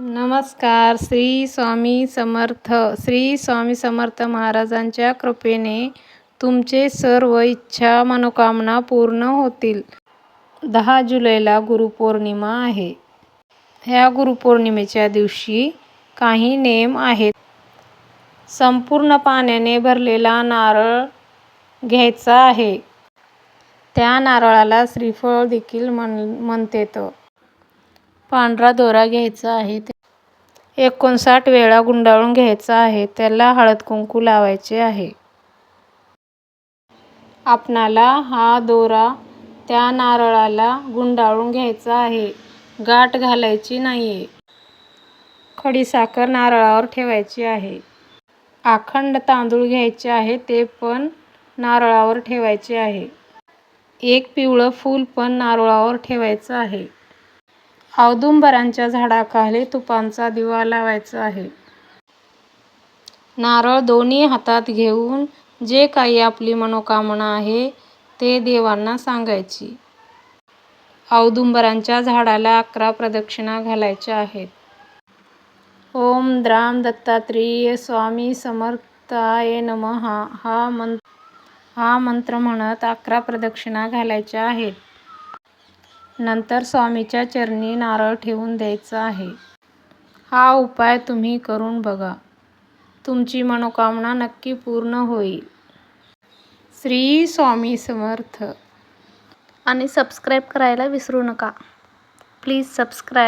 नमस्कार श्री स्वामी समर्थ. श्री स्वामी समर्थ महाराजांच्या कृपेने तुमचे सर्व इच्छा मनोकामना पूर्ण होतील. दहा जुलैला गुरुपौर्णिमा आहे. ह्या गुरुपौर्णिमेच्या दिवशी काही नेम आहेत. संपूर्ण पाण्याने भरलेला नारळ घ्यायचा आहे. त्या नारळाला श्रीफळ देखील म्हण म्हणतेत. पांढरा दोरा घ्यायचा आहे. एकोणसाठ वेळा गुंडाळून घ्यायचा आहे. त्याला हळद कुंकू लावायचे आहे. आपणाला हा दोरा त्या नारळाला गुंडाळून घ्यायचा आहे. गाठ घालायची नाही आहे खडीसाखर नारळावर ठेवायची आहे. अखंड तांदूळ घ्यायचे आहे. ते पण नारळावर ठेवायचे आहे. एक पिवळं फूल पण नारळावर ठेवायचं आहे. औदुंबरांच्या झाडाखाली तुपांचा दिवा लावायचा आहे. नारळ दोन्ही हातात घेऊन जे काही आपली मनोकामना आहे ते देवांना सांगायची. औदुंबरांच्या झाडाला अकरा प्रदक्षिणा घालायच्या आहेत. ओम द्राम दत्तात्रेय स्वामी समर्थाय नमः हा मंत्र हा मंत्र म्हणत अकरा प्रदक्षिणा घालायच्या आहेत. नंतर स्वामीच्या चरणी नारळ ठेवून द्यायचा आहे. हा उपाय तुम्ही करून बघा. तुमची मनोकामना नक्की पूर्ण होईल. श्री स्वामी समर्थ. आणि सबस्क्राईब करायला विसरू नका. Please subscribe